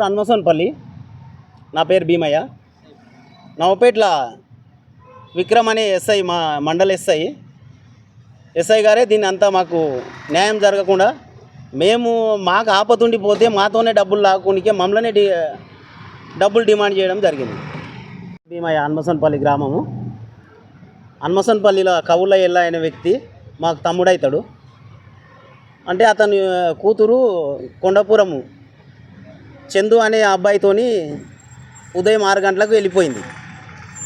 ఊరు హన్మసోన్పల్లి నా పేరు భీమయ్య. నవపేట్ల విక్రమ్ అనే ఎస్ఐ మా మండల ఎస్ఐ. ఎస్ఐ గారే దీన్ని అంతా మాకు న్యాయం జరగకుండా మేము మాకు ఆపతుండి పోతే మాతోనే డబ్బులు లాక్కునికే మమ్మల్నే డి డబ్బులు డిమాండ్ చేయడం జరిగింది. భీమయ్య హన్మసన్పల్లి గ్రామము. హన్మసన్పల్లిలో కవుల ఎల్ల అనే వ్యక్తి మాకు తమ్ముడైతాడు. అంటే అతని కూతురు కొండపురము చందు అనే అబ్బాయితోని ఉదయం ఆరు గంటలకు వెళ్ళిపోయింది.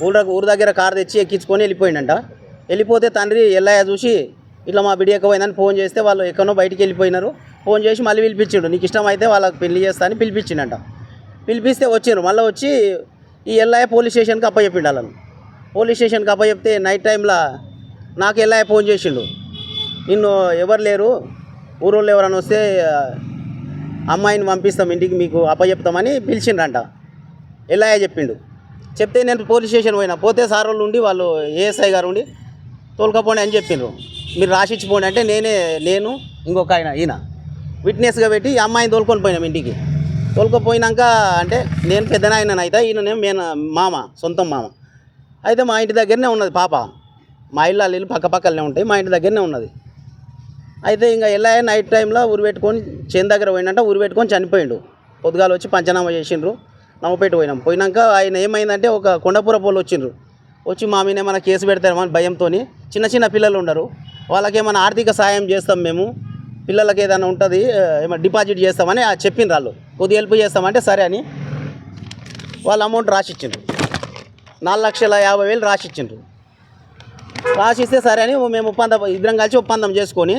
ఊళ్ళ ఊరు దగ్గర కారు తెచ్చి ఎక్కించుకొని వెళ్ళిపోయిందంట వెళ్ళిపోతే తండ్రి ఎల్లయ్య చూసి ఇట్లా మా బిడ్డ ఎక్కపోయిందని ఫోన్ చేస్తే వాళ్ళు ఎక్కడో బయటికి వెళ్ళిపోయినారు. ఫోన్ చేసి మళ్ళీ పిలిపించిండు. నీకు ఇష్టం అయితే వాళ్ళకి పెళ్ళి చేస్తా అని పిలిపించిండంట. పిలిపిస్తే వచ్చిండ్రు. మళ్ళీ వచ్చి ఈ ఎల్లయ్య పోలీస్ స్టేషన్కి అప్పచెప్పిండు వాళ్ళను. పోలీస్ స్టేషన్కి అప్పచెప్తే నైట్ టైంలో నాకు ఎల్లయ్య ఫోన్ చేసిండు. నిన్ను ఎవరు లేరు? ఊరోళ్ళు ఎవరైనా వస్తే అమ్మాయిని పంపిస్తాం ఇంటికి మీకు అప్పచెప్తామని పిలిచిండ్రంట. ఎల్లయ్య చెప్పిండు. చెప్తే నేను పోలీస్ స్టేషన్ పోయినా. పోతే సార్ వాళ్ళు ఉండి వాళ్ళు ఏఎస్ఐ గారు ఉండి తోలుకపోండి అని చెప్పిండ్రు మీరు రాసిచ్చిపోండి అంటే నేనే నేను ఇంకొక ఆయన ఈయన. విట్నెస్గా పెట్టి అమ్మాయిని తోలుకొని పోయినాం ఇంటికి. తోలుకపోయినాక అంటే నేను పెద్దనాయన అయితే ఈయననే మేన మామ సొంతం మామ. అయితే మా ఇంటి దగ్గరనే ఉన్నది పాప. మా ఇల్లు వాళ్ళు ఇల్లు పక్క పక్కనే ఉంటాయి మా ఇంటి దగ్గరనే ఉన్నది. అయితే ఇంకా ఎలా నైట్ టైంలో ఉరి పెట్టుకొని చేను దగ్గర పోయినంట ఊరు పెట్టుకొని చనిపోయిండు. పొద్దుగాల వచ్చి పంచనామా చేసిండ్రు. నమ్మపేట పోయినాం. పోయినాక ఆయన ఏమైందంటే ఒక కొండపుర పోలు వచ్చిండ్రు. వచ్చి మా మీద ఏమైనా కేసు పెడతారేమని భయంతో చిన్న చిన్న పిల్లలు ఉండరు. వాళ్ళకి ఏమైనా ఆర్థిక సాయం చేస్తాం మేము. పిల్లలకి ఏదైనా ఉంటుంది ఏమైనా డిపాజిట్ చేస్తామని ఆ చెప్పిండ్రు వాళ్ళు. కొద్ది హెల్ప్ చేస్తామంటే సరే అని వాళ్ళ అమౌంట్ రాసిచ్చిండ్రు. నాలుగు లక్షల యాభై వేలు రాసిచ్చిండ్రు. రాసిస్తే సరే అని మేము ఒప్పందం ఇద్దరం కలిసి ఒప్పందం చేసుకొని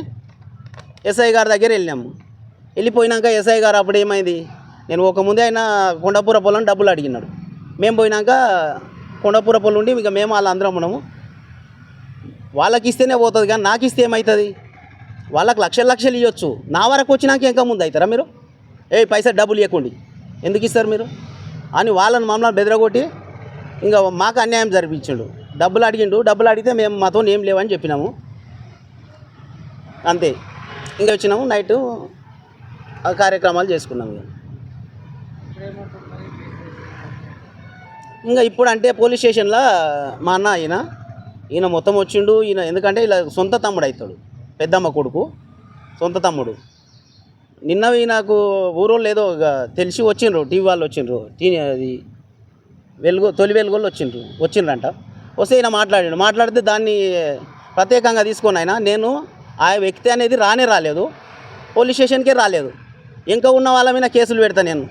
ఎస్ఐ గారి దగ్గర వెళ్ళినాము వెళ్ళిపోయినాక ఎస్ఐ గారు అప్పుడు ఏమైంది? నేను ఒక ముందే ఆయన కొండపూర పొలం డబ్బులు అడిగినాడు. మేము పోయినాక కొండపూర పొలం ఉండి ఇక మేము వాళ్ళ అందరం ఉన్నాము. వాళ్ళకి ఇస్తేనే పోతుంది కానీ నాకు ఇస్తే ఏమవుతుంది వాళ్ళకి లక్షలు లక్షలు ఇవ్వచ్చు నా వరకు వచ్చినాక ఇంకా ముందు అవుతారా మీరు? ఏ పైసా డబ్బులు ఇవ్వకండి ఎందుకు ఇస్తారు మీరు? అని వాళ్ళని మమ్మల్ని బెదరగొట్టి ఇంకా మాకు అన్యాయం జరిపించిండు. డబ్బులు అడిగిండు. డబ్బులు అడిగితే మేము మాతో ఏం లేవని చెప్పినాము. అంతే. ఇంకా వచ్చినాము. నైట్ ఆ కార్యక్రమాలు చేసుకున్నాము ఇంకా. ఇప్పుడు అంటే పోలీస్ స్టేషన్లో మా అన్న ఈయన ఈయన మొత్తం వచ్చిండు. ఈయన ఎందుకంటే ఇలా సొంత తమ్ముడు అవుతాడు పెద్దమ్మ కొడుకు సొంత తమ్ముడు. నిన్న నాకు ఊరోళ్ళు ఏదో తెలిసి వచ్చిండ్రు టీవీ వాళ్ళు వచ్చిండ్రు టీ అది వెలుగు తొలి వెలుగుళ్ళు వచ్చిండ్రు వచ్చిండ్రంట. వస్తే ఈయన మాట్లాడిండు. మాట్లాడితే దాన్ని ప్రత్యేకంగా తీసుకొని ఆయన నేను ఆ వ్యక్తి అనేది రానే రాలేదు. పోలీస్ స్టేషన్కే రాలేదు. ఇంకా ఉన్న వాళ్ళ మీద కేసులు పెడతా నేను.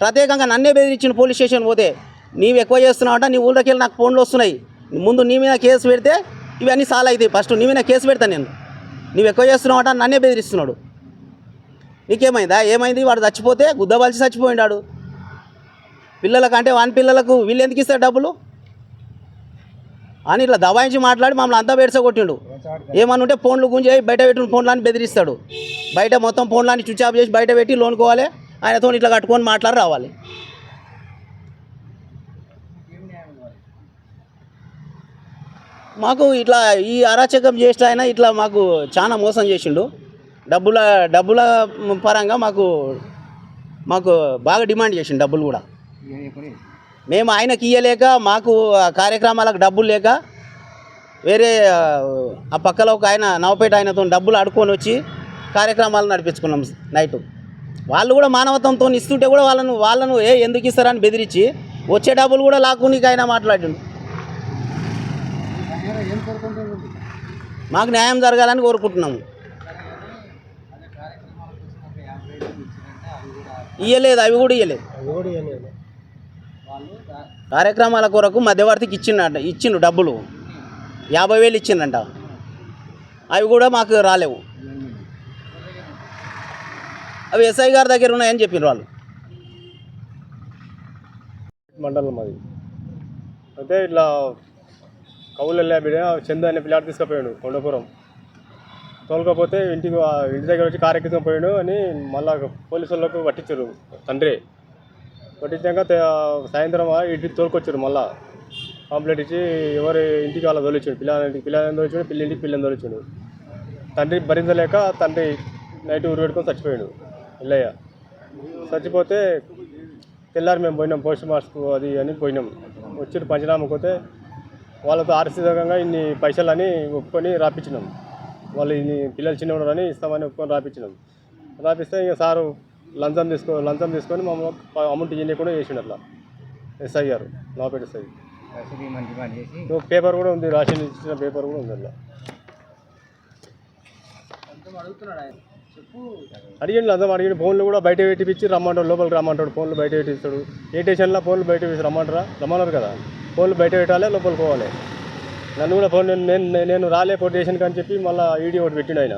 ప్రత్యేకంగా నన్నే బెదిరించిన పోలీస్ స్టేషన్ పోతే నీవు ఎక్కువ చేస్తున్నావంట నీ ఊళ్ళోకి వెళ్ళి నాకు ఫోన్లు వస్తున్నాయి. ముందు నీ మీద కేసు పెడితే ఇవన్నీ సాల్ అవుతాయి ఫస్ట్. నీ మీద కేసు పెడతాను నేను. నువ్వు ఎక్కువ చేస్తున్నావంట నన్నే బెదిరిస్తున్నాడు. నీకేమైందా? ఏమైంది? వాడు చచ్చిపోతే గుద్దబలిసి చచ్చిపోయినాడు పిల్లలకంటే వాని పిల్లలకు వీళ్ళు ఎందుకు ఇస్తారు డబ్బులు? అని ఇట్లా దబాయించి మాట్లాడి మమ్మల్ని అంతా బెడసగొట్టిండు. ఏమని ఉంటే ఫోన్లు గుంజి బయట పెట్టిన ఫోన్లని బెదిరిస్తాడు. బయట మొత్తం ఫోన్లని స్విచ్ ఆఫ్ చేసి బయట పెట్టి లోనుకోవాలి ఆయనతో ఇట్లా కట్టుకొని మాట్లాడి రావాలి. మాకు ఇట్లా ఈ అరాచకం చేసిన ఆయన ఇట్లా మాకు చాలా మోసం చేసిండు. డబ్బుల డబ్బుల పరంగా మాకు మాకు బాగా డిమాండ్ చేసిండు డబ్బులు కూడా. మేము ఆయనకి ఇయ్యలేక మాకు కార్యక్రమాలకు డబ్బులు లేక వేరే ఆ, ఆ పక్కలో ఒక ఆయన నవపేట ఆయనతో డబ్బులు అడుకొని వచ్చి కార్యక్రమాలు నడిపించుకున్నాం నైట్. వాళ్ళు కూడా మానవత్వంతో ఇస్తుంటే కూడా వాళ్ళను వాళ్ళను ఏ ఎందుకు ఇస్తారని బెదిరించి వచ్చే డబ్బులు కూడా లాక్కునికి ఆయన మాట్లాడిండు. మాకు న్యాయం జరగాలని కోరుకుంటున్నాము. ఇయ్యలేదు. అవి కూడా ఇయ్యలేదు. కార్యక్రమాల కొరకు మధ్యవర్తికి ఇచ్చిండ ఇచ్చిండు డబ్బులు. యాభై వేలు ఇచ్చిండంట. అవి కూడా మాకు రాలేవు. అవి ఎస్ఐ గారి దగ్గర ఉన్నాయని చెప్పిండ్రు వాళ్ళు. మండలం మాది. అయితే ఇట్లా కవులు వెళ్ళా బిడ్డ చందు అనే పిల్లాడు తీసుకుపోయాడు కొండపురం. తోలుకపోతే ఇంటికి ఇంటి దగ్గర వచ్చి కారెక్కించుకొని పోయాడు అని మళ్ళా పోలీసు వాళ్ళకు పట్టించారు తండ్రి. పట్టించాక సాయంత్రం ఆ ఇంటికి తోలుకొచ్చారు మళ్ళా. కంప్లైంట్ ఇచ్చి ఎవరి ఇంటికి వాళ్ళ తోలిచ్చాడు. పిల్లల పిల్లలని తోలిచాడు పిల్లి ఇంటికి పిల్లని తోలిచాడు తండ్రి భరించలేక తండ్రి నైట్ ఊరు పెట్టుకొని చచ్చిపోయాడు ఇల్లయ్య. చచ్చిపోతే తెల్లారి మేము పోయినాం పోస్ట్ మాస్కు అది అని పోయినాం. వచ్చి పంచనామాకు పోతే వాళ్ళతో ఆర్థికంగా ఇన్ని పైసలు అని ఒప్పుకొని రాపించినాం వాళ్ళు ఇన్ని పిల్లలు చిన్నవాడు అని ఇస్తామని ఒప్పుకొని రాపించినాం రాపిస్తే ఇక సారు లంచం తీసుకో లంచం తీసుకొని మమ్మల్ని అమౌంట్ ఇవ్వకుండా చేసిండు అట్లా. ఎస్ఐ గారు నాపేట ఎస్ఐ పేపర్ కూడా ఉంది రాసిన ఇచ్చిన పేపర్ కూడా ఉంది అట్లా. అడిగిండు అందరం అడిగిండు ఫోన్లు కూడా బయట పెట్టిపించి రమ్మంటాడు లోపలికి రమ్మంటాడు ఫోన్లు బయట పెట్టిస్తాడు. ఏ స్టేషన్లో ఫోన్లు బయట పెట్టి రమ్మంటారా? రమ్మన్నారు కదా. ఫోన్లు బయట పెట్టాలి లోపలికి పోవాలి. నన్ను కూడా ఫోన్ నేను నేను నేను రాలే పోటీ స్టేషన్కి అని చెప్పి మళ్ళీ ఈడీ ఒకటి పెట్టిండు ఆయన.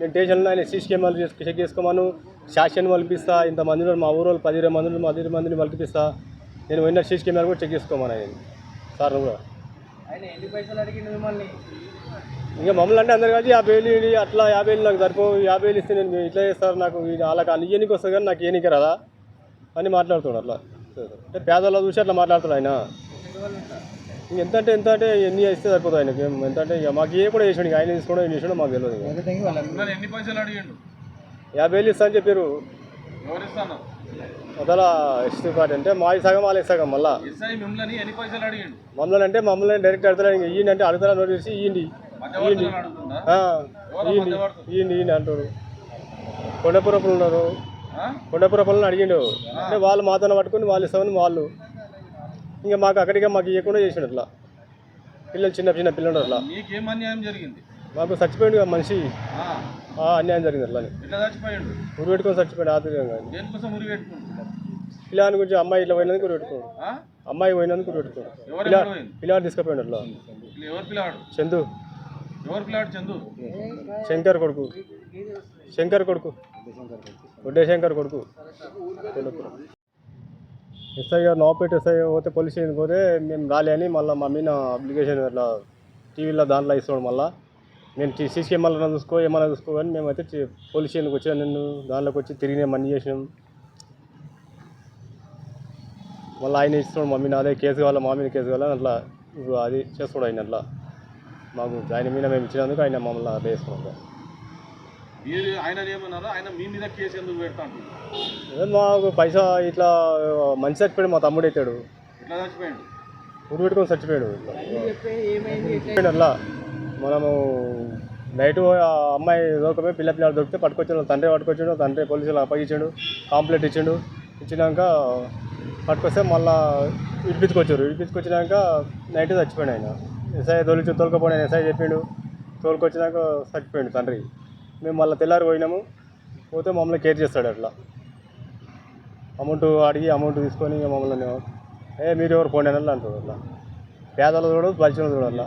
నేను స్టేషన్లో ఆయన సీసీ కెమెరాలు చేసి చెక్ చేసుకోమను శాషన్ మలిపిస్తా ఇంతమంది ఉన్నారు, మా ఊరు వాళ్ళు పది ఇరవై మంది ఉన్నారు, మా పది మందిని మలిపిస్తా. నేను పోయిన సీసీ కెమెరా కూడా చెక్ చేసుకోమని ఆయన. సార్ కూడా. ఇంకా మమ్మల్ని అంటే అందరు కలిసి యాభై వేలు అట్లా యాభై వేలు నాకు సరిపో యాభై వేలు ఇస్తే నేను ఇట్లా చేస్తారు నాకు ఇది వాళ్ళకి అన్ని ఇయ్యనికి వస్తుంది కానీ నాకు ఏనికి రాదా? అని మాట్లాడుతున్నాడు అట్లా. అంటే పేదల్లో చూసి అట్లా మాట్లాడుతున్నాడు ఆయన. ఇంక ఎంత అంటే ఎంత అంటే ఎన్ని ఇస్తే సరిపోతుంది ఆయనకి? ఎంత అంటే ఇక మాకు ఏ కూడా చేసాడు ఇక ఆయన తీసుకోవడం ఏం చేసాడో మాకు తెలియదు యాభై వేలు ఇస్తా అని చెప్పారు మొదల ఎస్టీ పార్టీ అంటే మా సగం వాళ్ళకి సగం మళ్ళా. మిమ్మల్ని అంటే మమ్మల్ని డైరెక్ట్ ఇంక ఇయ్యండి అంటే అడుగుతారా నోటీస్ ఇయ్యండి మధ్యవర్తులను అడుగుతుందా? ఆ, ఇయ్యండి ఇయ్యండి ఇయ్యండి అంటారు. కొండపురపులు ఉన్నారు? కొండపురపులను అడిగిండు. అంటే వాళ్ళు మాతో పట్టుకుని వాళ్ళు ఇస్తామని వాళ్ళు. ఇంకా మాకు అక్కడికే మాకు ఇవ్వకుండా చేసిండు అట్లా. పిల్లలు చిన్న చిన్న పిల్లలు అట్లా. జరిగింది? మాకు చచ్చిపోయిండు కదా మనిషి. అన్యాయం జరిగింది అట్లా ఎట్లా చచ్చిపోయిండు. ఉరి పెట్టుకొని చచ్చిపోయాడు పెట్టుకుంటున్నాడు పిల్లాని గురించి అమ్మాయి ఇట్లా పోయినందుకు ఉరి పెట్టుకోడు? అమ్మాయి పోయినందుకు ఉరి పెట్టుకోడు పిల్ల? పిల్లాడు తీసుకుపోయాడు అట్లా. వీళ్ళు ఎవరు పిల్లాడు చందు. ఎవరు పిల్లాడు చందు? శంకర్ కొడుకు. శంకర్ కొడుకు. గుడ్డే శంకర్ కొడుకు. ఎస్ఐ గారు నోపేట ఎస్ఐ పోతే పోలీస్ స్టేషన్ పోతే మేము రాలే అని మళ్ళీ మా మీద అప్లికేషన్ ఇట్లా టీవీలో దాంట్లో ఇస్తాడు మళ్ళీ. నేను సీసీ కెమెరా చూసుకో ఏమన్నా చూసుకో అని మేమైతే పోలీస్ స్టేషన్కి వచ్చాను నేను దాంట్లోకి వచ్చి తిరిగి మనీ చేసినాం. మళ్ళీ ఆయన ఇస్తున్నాడు మమ్మీ నాదే కేసు కావాలా? మా మీద కేసు కావాలా? అట్లా ఇప్పుడు అది చేస్తాడు ఆయన అట్లా. మాకు ఆయన మీద మేము ఇచ్చినందుకు ఆయన మమ్మల్ని అట్లా వేసుకున్నాం మీరు ఆయన ఏమన్నారు? ఆయన మీ మీద కేసు ఎందుకు పెడతా అంటున్నారు అదే మాకు పైసా ఇట్లా మంచి చచ్చిపోయాడు మా తమ్ముడు అవుతాడు ఎట్లా చచ్చిపోయిండు? ఊరు పెట్టుకొని చచ్చిపోయాడు అట్లా. మనము నైట్ ఆ అమ్మాయి దొరకపోయి పిల్ల పిల్లలు దొరికితే పట్టుకొచ్చాడు తండ్రి పట్టుకొచ్చాడు తండ్రి పోలీసులు అప్పగించాడు కాంప్లైంట్ ఇచ్చాడు ఇచ్చినాక పట్టుకొస్తే మళ్ళా ఇడిపించుకొచ్చారు ఇడిపించుకొచ్చినాక నైట్ చచ్చిపోయాడు ఆయన. ఎస్ఐ తోలిచి తోలుకపోయాడు ఎస్ఐ చెప్పిండు తోలుకొచ్చినాక చచ్చిపోయాడు తండ్రి. మేము మళ్ళీ తెల్లారి పోయినాము పోతే మమ్మల్ని కేర్ చేస్తాడు అట్లా. అమౌంట్ అడిగి అమౌంట్ తీసుకొని మమ్మల్ని ఏ మీరు ఎవరు పోండి అని అంటారు అట్లా. పేదలు చూడదు బలిచిన చూడాలి